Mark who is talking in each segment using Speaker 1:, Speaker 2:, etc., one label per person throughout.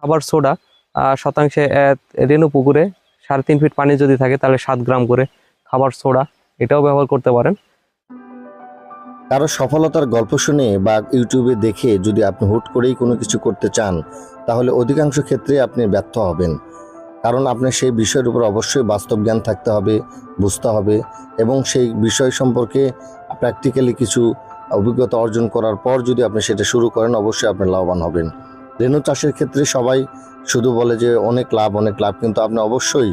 Speaker 1: খাবার সোডা শতাংশে রেণু পুকুরে সাড়ে তিন ফিট পানি যদি থাকে তাহলে সাত গ্রাম করে খাবার সোডা এটাও ব্যবহার করতে পারেন।
Speaker 2: কারও সফলতার গল্প শুনে বা ইউটিউবে দেখে যদি আপনি হুট করেই কোনো কিছু করতে চান, তাহলে অধিকাংশ ক্ষেত্রে আপনি ব্যর্থ হবেন। কারণ আপনার সেই বিষয়ের উপর অবশ্যই বাস্তব জ্ঞান থাকতে হবে, বুঝতে হবে এবং সেই বিষয় সম্পর্কে প্র্যাকটিক্যালি কিছু অভিজ্ঞতা অর্জন করার পর যদি আপনি সেটা শুরু করেন, অবশ্যই আপনি লাভবান হবেন। রেণু চাষের ক্ষেত্রে সবাই শুধু বলে যে অনেক লাভ অনেক লাভ। কিন্তু আপনি অবশ্যই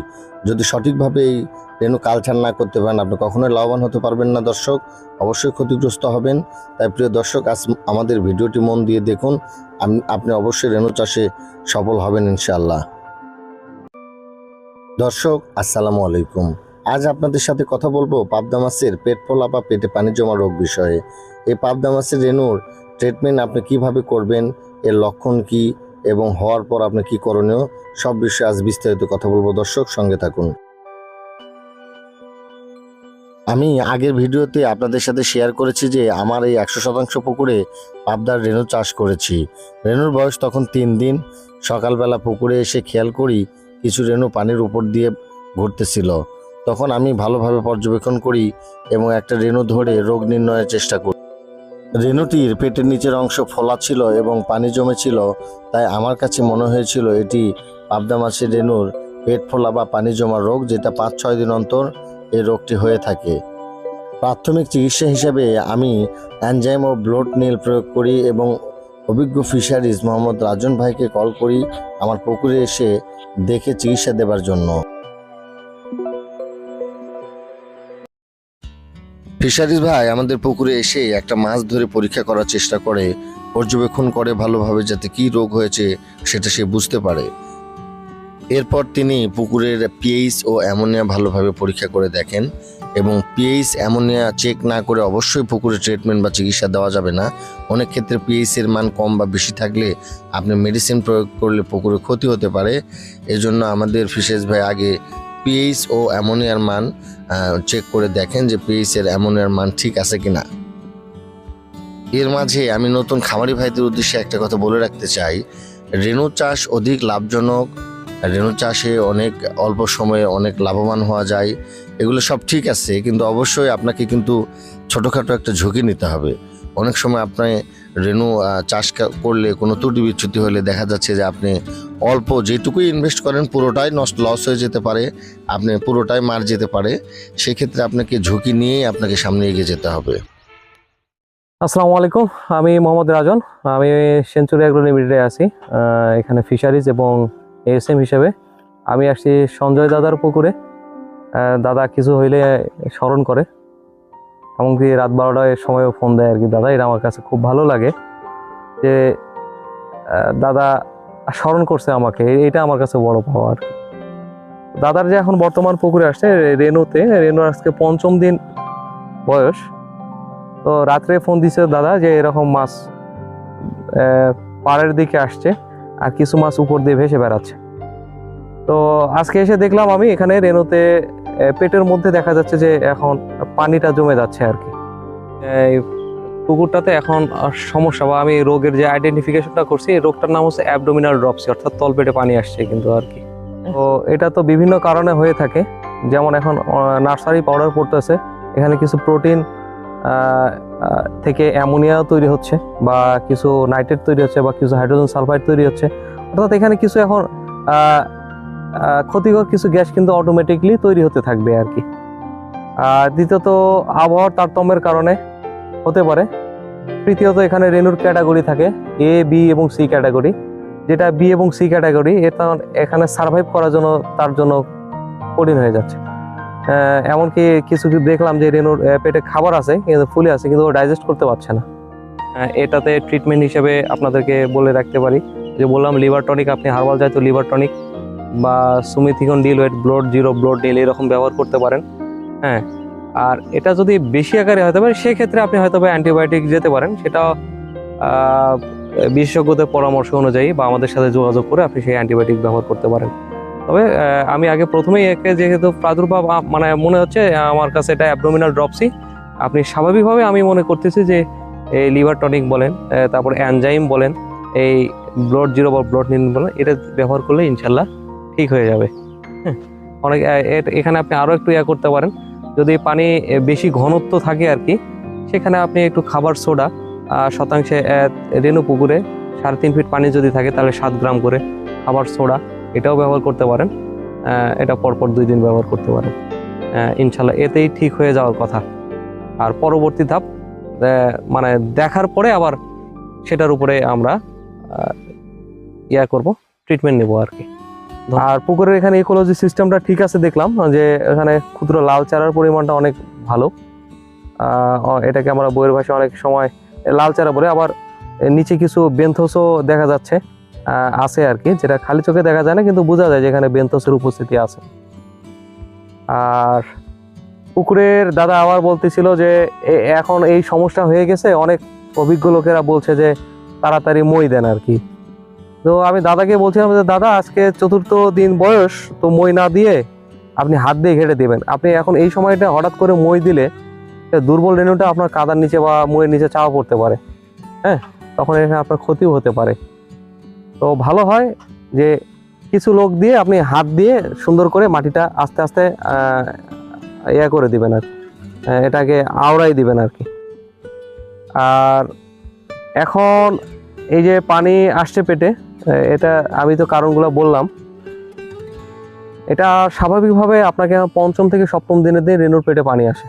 Speaker 2: যদি সঠিকভাবে এই রেণু কালচার না করতে পারেন, আপনি কখনোই লাভবান হতে পারবেন না দর্শক। অবশ্যই ক্ষতিগ্রস্ত হবেন। তাই প্রিয় দর্শক, আজ আমাদের ভিডিওটি মন দিয়ে দেখুন। আপনি অবশ্যই রেণু চাষে সফল হবেন ইনশাআল্লাহ। দর্শক, আসসালামু আলাইকুম। আজ আপনাদের সাথে কথা বলব পাবদা মাছের পেট ফোলা বা পেটে পানি জমা রোগ বিষয়ে। এই পাবদা মাছের রেণুর ট্রিটমেন্ট আপনি কীভাবে করবেন এর লক্ষণ কি এবং হওয়ার পর আপনি কি করণীয়, সব বিষয়ে আজ বিস্তারিত কথা বলব দর্শক, সঙ্গে থাকুন। আমি আগের ভিডিওতে আপনাদের সাথে শেয়ার করেছি যে আমার এই একশো শতাংশ পুকুরে পাবদার রেণু চাষ করেছি। রেণুর বয়স তখন তিন দিন। সকালবেলা পুকুরে এসে খেয়াল করি কিছু রেণু পানির উপর দিয়ে ঘুরতেছিল। তখন আমি ভালোভাবে পর্যবেক্ষণ করি এবং একটা রেণু ধরে রোগ নির্ণয়ের চেষ্টা করি। রেণুটির পেটের নিচের অংশ ফোলা ছিল এবং পানি জমেছিল, তাই আমার কাছে মনে হয়েছিল এটি পাবদা মাছের রেণুর পেট ফোলা বা পানি জমা রোগ যেটা পাঁচ ছয় দিন অন্তর এই রোগটি হয়ে থাকে। প্রাথমিক চিকিৎসা হিসেবে আমি অ্যানজাইম ও ব্লড নীল প্রয়োগ করি এবং অভিজ্ঞ ফিশারিজ মোহাম্মদ রাজন ভাইকে কল করি আমার পুকুরে এসে দেখে চিকিৎসা দেবার জন্য। ফিশারিজ ভাই, আমাদের পুকুরে এসে একটা মাছ ধরে পরীক্ষা করার চেষ্টা করে, পর্যবেক্ষণ করে ভালোভাবে যাতে কি রোগ হয়েছে সেটা সে বুঝতে পারে। এরপর তিনি পুকুরের পিএইচ ও অ্যামোনিয়া ভালোভাবে পরীক্ষা করে দেখেন এবং পিএইচ, অ্যামোনিয়া চেক না করে অবশ্যই পুকুরে ট্রিটমেন্ট বা চিকিৎসা দেওয়া যাবে না। অনেক ক্ষেত্রে পিএইচ এর মান কম বা বেশি থাকলে আপনি মেডিসিন প্রয়োগ করলে পুকুরে ক্ষতি হতে পারে। এজন্য আমাদের ফিশেস ভাই আগে পিএইচ ও অ্যামোনিয়ার মান চেক করে দেখেন যে পিএইচ এর অ্যামোনিয়ার মান ঠিক আছে কিনা। এর মাঝে আমি নতুন খামারি ভাইদের উদ্দেশ্যে একটা কথা বলে রাখতে চাই। রেণু চাষ অধিক লাভজনক, রেণু চাষে অনেক অল্প সময়ে অনেক লাভবান হওয়া যায়, এগুলো সব ঠিক আছে, কিন্তু অবশ্যই আপনাকে কিন্তু ছোটোখাটো একটা ঝুঁকি নিতে হবে। অনেক সময় আপনি আহ, চাষ করলে কোনো ত্রুটি বিচ্যুতি হলে দেখা যাচ্ছে যে আপনি অল্প যেটুকুই ইনভেস্ট করেন পুরোটাই নষ্ট লস হয়ে যেতে পারে আপনি পুরোটাই মার যেতে পারে সেক্ষেত্রে আপনাকে ঝুঁকি নিয়েই আপনাকে সামনে এগিয়ে যেতে হবে।
Speaker 1: আসসালামু আলাইকুম আমি মোহাম্মদ রাজন আমি সেঞ্চুরি অ্যাগ্রো লিমিটেডে আছি এখানে ফিশারিজ এবং এএসএম হিসেবে। আমি আসছি সঞ্জয় দাদার পুকুরে দাদা কিছু হইলে স্মরণ করে। এমনকি রাত বারোটায় সময়ও ফোন দেয় আর কি দাদা, এটা আমার কাছে খুব ভালো লাগে যে দাদা স্মরণ করছে আমাকে এটা আমার কাছে বড় পাওয়া আর দাদার যে এখন বর্তমান পুকুরে আসছে রেনুতে রেনুর আজকে পঞ্চম দিন বয়স। তো রাত্রে ফোন দিছে দাদা যে, এরকম মাছ পাড়ের দিকে আসছে আর কিছু মাছ উপর দিয়ে ভেসে বেড়াচ্ছে। তো আজকে এসে দেখলাম আমি এখানে রেনুতে পেটের মধ্যে দেখা যাচ্ছে যে এখন পানিটা জমে যাচ্ছে আর কি। পুকুরটাতে এখন সমস্যা বা আমি রোগের যে আইডেন্টিফিকেশনটা করছি, এই রোগটার নাম হচ্ছে অ্যাবডোমিনাল ড্রপসি অর্থাৎ তলপেটে পানি আসছে কিন্তু আর কি। তো এটা তো বিভিন্ন কারণে হয়ে থাকে। যেমন এখন নার্সারি পাউডার পড়তেছে, এখানে কিছু প্রোটিন থেকে অ্যামোনিয়া তৈরি হচ্ছে বা কিছু নাইট্রেট তৈরি হচ্ছে বা কিছু হাইড্রোজেন সালফাইড তৈরি হচ্ছে। অর্থাৎ এখানে কিছু এখন ক্ষতিকর কিছু গ্যাস কিন্তু অটোমেটিকলি তৈরি হতে থাকবে আর কি। আর দ্বিতীয়ত আবহাওয়ার তারতম্যের কারণে হতে পারে। তৃতীয়ত এখানে রেনুর ক্যাটাগরি থাকে এ বি এবং সি ক্যাটাগরি যেটা বি এবং সি ক্যাটাগরি এটা এখানে সার্ভাইভ করার জন্য, তার জন্য কঠিন হয়ে যাচ্ছে। এমনকি কিছু কিছু দেখলাম যে রেনুর পেটে খাবার আছে, কিন্তু ফুলে আছে, কিন্তু ও ডাইজেস্ট করতে পারছে না। এটাতে ট্রিটমেন্ট হিসেবে আপনাদেরকে বলে রাখতে পারি। যে বললাম লিভার টনিক আপনি হার্বাল জাতীয় লিভার টনিক বা সুমিথিকন ডিল ওয়েট ব্লড জিরো ব্লড ডিল এরকম ব্যবহার করতে পারেন। হ্যাঁ আর এটা যদি বেশি আকারে হতে পারে, সেক্ষেত্রে আপনি হয়তো বা অ্যান্টিবায়োটিক যেতে পারেন। সেটা বিশেষজ্ঞদের পরামর্শ অনুযায়ী বা আমাদের সাথে যোগাযোগ করে আপনি সেই অ্যান্টিবায়োটিক ব্যবহার করতে পারেন। তবে আমি আগে প্রথমেই একে যেহেতু প্রাদুর্ভাব মানে মনে হচ্ছে, আমার কাছে এটা অ্যাবডোমিনাল ড্রপসি আপনি স্বাভাবিকভাবে আমি মনে করতেছি যে, এই লিভার টনিক বলেন তারপর অ্যানজাইম বলেন, এই ব্লড জিরো বা ব্লড নিন বলেন, এটা ব্যবহার করলে ইনশাল্লাহ ঠিক হয়ে যাবে। হ্যাঁ অনেক এখানে আপনি আরও একটু ইয়া করতে পারেন। যদি পানি বেশি ঘনত্ব থাকে আর কি, সেখানে আপনি একটু খাবার সোডা শতাংশে রেণু পুকুরে সাড়ে তিন ফিট পানি যদি থাকে, তাহলে সাত গ্রাম করে খাবার সোডা এটাও ব্যবহার করতে পারেন। এটা পরপর দুই দিন ব্যবহার করতে পারেন। ইনশাল্লাহ এতেই ঠিক হয়ে যাওয়ার কথা। আর পরবর্তী ধাপ মানে দেখার পরে আবার সেটার উপরে আমরা ইয়া করব ট্রিটমেন্ট নেব আর কি। আর পুকুরের এখানে ইকোলজি সিস্টেমটা ঠিক আছে দেখলাম যে এখানে ক্ষুদ্র লাল চারার পরিমাণটা অনেক ভালো। এটাকে আমরা বইয়ের ভাষায় অনেক সময় লাল চারা বলে, আবার নিচে কিছু বেন্থসও দেখা যাচ্ছে আছে আর কি, যেটা খালি চোখে দেখা যায় না, কিন্তু বোঝা যায় যে এখানে বেন্থসের উপস্থিতি আছে। আর পুকুরের দাদা আবার বলতেছিল যে এখন এই সমস্যা হয়ে গেছে, অনেক অভিজ্ঞ লোকেরা বলছে যে, তাড়াতাড়ি মই দেন আর কি। তো আমি দাদাকে বলছিলাম যে, দাদা, আজকে চতুর্থ দিন বয়স, তো মই না দিয়ে আপনি হাত দিয়ে ঘেটে দেবেন। আপনি এখন এই সময়টা হঠাৎ করে মই দিলে দুর্বল রেণুটা আপনার কাদার নিচে বা মইয়ের নিচে চাওয়া পড়তে পারে হ্যাঁ? তখন এখানে আপনার ক্ষতিও হতে পারে। তো ভালো হয় যে, কিছু লোক দিয়ে আপনি হাত দিয়ে সুন্দর করে মাটিটা আস্তে আস্তে ইয়া করে দিবেন আর এটাকে আওড়াই দিবেন আর কি। আর এখন এই যে পানি আসছে পেটে এটা আমি তো কারণগুলো বললাম। এটা স্বাভাবিকভাবে আপনাকে পঞ্চম থেকে সপ্তম দিনের দিন রেণুর পেটে পানি আসে।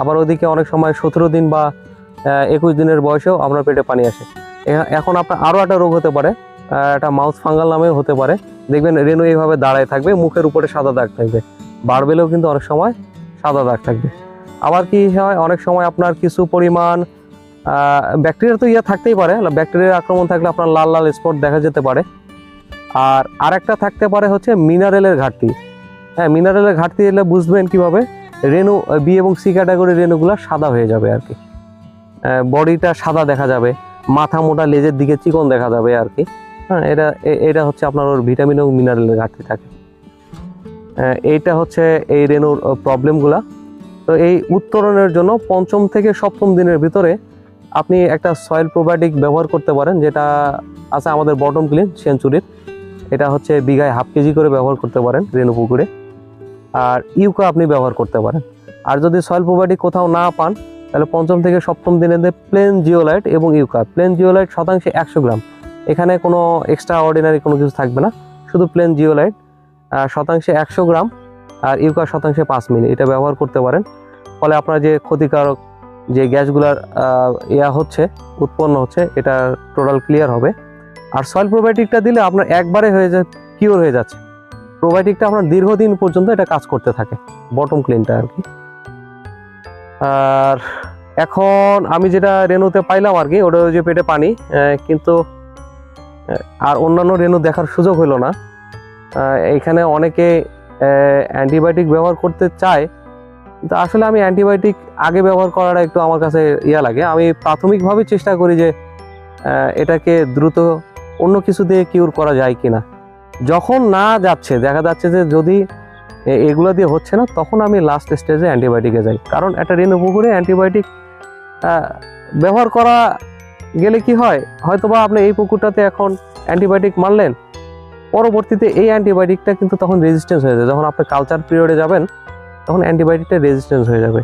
Speaker 1: আবার ওদিকে অনেক সময় সতেরো দিন বা একুশ দিনের বয়সেও আপনার পেটে পানি আসে। এখন আপনার আরও একটা রোগ হতে পারে আহ, একটা মাউথ ফাঙ্গাল নামেও হতে পারে। দেখবেন রেণু এইভাবে দাঁড়ায় থাকবে মুখের উপরে সাদা দাগ থাকবে। বাড়বেলেও কিন্তু অনেক সময় সাদা দাগ থাকবে। আবার কি হয় অনেক সময় আপনার কিছু পরিমাণ ব্যাকটেরিয়া তো ইয়ে থাকতেই পারে ব্যাকটেরিয়ার আক্রমণ থাকলে আপনার লাল লাল স্পট দেখা যেতে পারে। আর আরেকটা থাকতে পারে হচ্ছে মিনারেলের ঘাটতি। হ্যাঁ মিনারেলের ঘাটতি এলে বুঝবেন কীভাবে? রেণু বি এবং সি ক্যাটাগরির রেণুগুলো সাদা হয়ে যাবে আর কি। বডিটা সাদা দেখা যাবে, মাথা মোটা, লেজের দিকে চিকন দেখা যাবে আর কি। হ্যাঁ এটা এটা হচ্ছে আপনার ওর ভিটামিন এবং মিনারেলের ঘাটতি থাকে। এইটা হচ্ছে এই রেণুর প্রবলেমগুলা তো এই উত্তরণের জন্য পঞ্চম থেকে সপ্তম দিনের ভিতরে আপনি একটা সয়েল প্রোবায়োটিক ব্যবহার করতে পারেন, যেটা আছে আমাদের বটম ক্লিন সেঞ্চুরির এটা হচ্ছে বিঘায় হাফ কেজি করে ব্যবহার করতে পারেন রেণু পুকুরে আর ইউকা আপনি ব্যবহার করতে পারেন। আর যদি সয়েল প্রোবায়োটিক কোথাও না পান, তাহলে পঞ্চম থেকে সপ্তম দিনে প্লেন জিওলাইট এবং ইউকা প্লেন জিওলাইট শতাংশে একশো গ্রাম। এখানে কোনো এক্সট্রা অর্ডিনারি কোনো কিছু থাকবে না, শুধু প্লেন জিওলাইট শতাংশে একশো গ্রাম আর ইউকা শতাংশে পাঁচ মিলি। এটা ব্যবহার করতে পারেন। ফলে আপনার যে ক্ষতিকারক যে গ্যাসগুলার ইয়া হচ্ছে, উৎপন্ন হচ্ছে, এটা টোটাল ক্লিয়ার হবে। আর সয়েল প্রোবায়োটিকটা দিলে আপনার একবারে হয়ে যায় কিওর হয়ে যাচ্ছে। প্রোবায়োটিকটা আপনার দীর্ঘদিন পর্যন্ত এটা কাজ করতে থাকে বটম ক্লিনটা আর কি। আর এখন আমি যেটা রেনুতে পাইলাম আর কি, ওটা যে পেটে পানি কিন্তু আর অন্যান্য রেণু দেখার সুযোগ হলো না। এখানে অনেকে অ্যান্টিবায়োটিক ব্যবহার করতে চায় কিন্তু আসলে আমি অ্যান্টিবায়োটিক আগে ব্যবহার করাটা একটু আমার কাছে ইয়া লাগে। আমি প্রাথমিকভাবে চেষ্টা করি যে এটাকে দ্রুত অন্য কিছু দিয়ে কিউর করা যায় কি না যখন না যাচ্ছে, দেখা যাচ্ছে যে যদি এগুলো দিয়ে হচ্ছে না, তখন আমি লাস্ট স্টেজে অ্যান্টিবায়োটিকে যাই। কারণ একটা রেণু পুকুরে অ্যান্টিবায়োটিক ব্যবহার করা গেলে কি হয়? হয়তোবা আপনি এই পুকুরটাতে এখন অ্যান্টিবায়োটিক মারলেন, পরবর্তীতে এই অ্যান্টিবায়োটিকটা কিন্তু তখন রেজিস্ট্যান্স হয়ে যায়। যখন আপনি কালচার পিরিয়ডে যাবেন তখন অ্যান্টিবায়োটিকটা রেজিস্ট্যান্স হয়ে যাবে।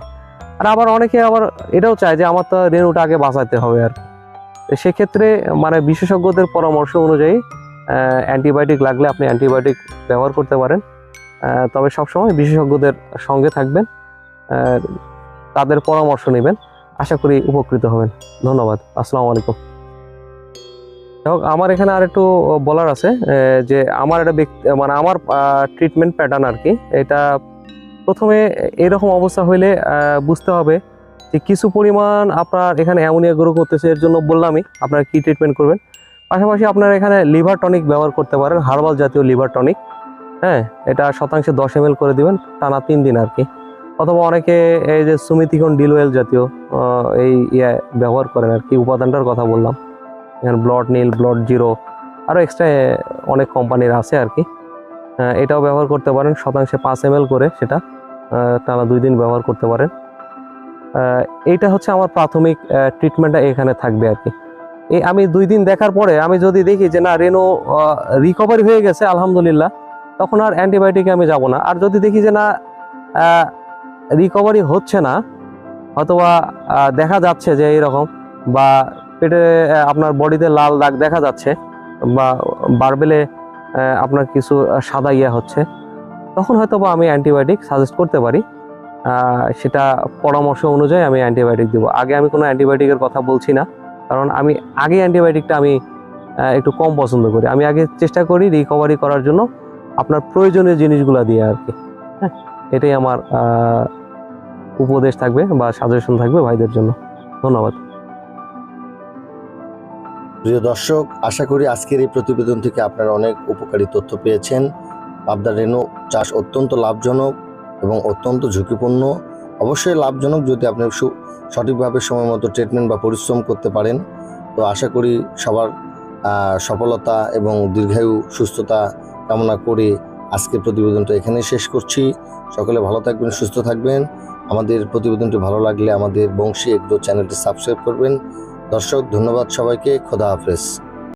Speaker 1: আর আবার অনেকে আবার এটাও চায় যে আমার তো রেণুটা আগে বাঁচাতে হবে আর। সেক্ষেত্রে মানে বিশেষজ্ঞদের পরামর্শ অনুযায়ী অ্যান্টিবায়োটিক লাগলে আপনি অ্যান্টিবায়োটিক ব্যবহার করতে পারেন। তবে সবসময় বিশেষজ্ঞদের সঙ্গে থাকবেন তাদের পরামর্শ নেবেন। আশা করি উপকৃত হবেন। ধন্যবাদ। আসসালামু আলাইকুম। হোক, আমার এখানে আর একটু বলার আছে যে আমার একটা ব্যক্তি মানে আমার ট্রিটমেন্ট প্যাটার্ন আর কি এটা প্রথমে এরকম অবস্থা হইলে বুঝতে হবে যে কিছু পরিমাণ আপনার এখানে অ্যামোনিয়া গ্রো করতেছে এর জন্য বললামই আপনারা কী ট্রিটমেন্ট করবেন। পাশাপাশি আপনারা এখানে লিভার টনিক ব্যবহার করতে পারেন হার্বাল জাতীয় লিভার টনিক। হ্যাঁ এটা শতাংশে দশ এম করে দিবেন টানা তিন দিন আর কি। অথবা অনেকে এই যে সুমিতিকন ডিলওয়েল জাতীয় এই ইয়ে ব্যবহার করেন আর কি উপাদানটার কথা বললাম। এখানে ব্লড নীল ব্লড জিরো আরও এক্সট্রা অনেক কোম্পানির আছে আর কি। আহ, এটাও ব্যবহার করতে পারেন শতাংশে পাঁচ এম করে সেটা। টানা দুই দিন ব্যবহার করতে পারেন। এইটা হচ্ছে আমার প্রাথমিক ট্রিটমেন্টটা এখানে থাকবে আর কি। এই আমি দুই দিন দেখার পরে আমি যদি দেখি যে না রেনো রিকভারি হয়ে গেছে, আলহামদুলিল্লাহ, তখন আর অ্যান্টিবায়োটিকে আমি যাব না। আর যদি দেখি যে না রিকভারি হচ্ছে না অথবা দেখা যাচ্ছে যে এইরকম বা পেটে আপনার বডিতে লাল দাগ দেখা যাচ্ছে বা বারবেলে আপনার কিছু সাদা ইয়ে হচ্ছে তখন হয়তো বা আমি অ্যান্টিবায়োটিক সাজেস্ট করতে পারি। সেটা পরামর্শ অনুযায়ী আমি অ্যান্টিবায়োটিক দেবো। আগে আমি কোনো অ্যান্টিবায়োটিকের কথা বলছি না, কারণ আমি আগে অ্যান্টিবায়োটিকটা আমি একটু কম পছন্দ করি। আমি আগে চেষ্টা করি রিকভারি করার জন্য আপনার প্রয়োজনীয় জিনিসগুলো দিয়ে আর কি। হ্যাঁ এটাই আমার উপদেশ থাকবে বা সাজেশন থাকবে ভাইদের জন্য। ধন্যবাদ।
Speaker 2: প্রিয় দর্শক, আশা করি আজকের এই প্রতিবেদন থেকে আপনারা অনেক উপকারী তথ্য পেয়েছেন। পাবদা রেণু চাষ অত্যন্ত লাভজনক এবং অত্যন্ত ঝুঁকিপূর্ণ। অবশ্যই লাভজনক যদি আপনি সঠিকভাবে সময় মতো ট্রিটমেন্ট বা পরিশ্রম করতে পারেন। তো আশা করি সবার সফলতা এবং দীর্ঘায়ু সুস্থতা কামনা করে আজকের প্রতিবেদনটা এখানে শেষ করছি। সকলে ভালো থাকবেন, সুস্থ থাকবেন। আমাদের প্রতিবেদনটি ভালো লাগলে আমাদের বংশী এগ্রো চ্যানেলটি সাবস্ক্রাইব করবেন। দর্শক, ধন্যবাদ সবাইকে। খোদা হাফেজ।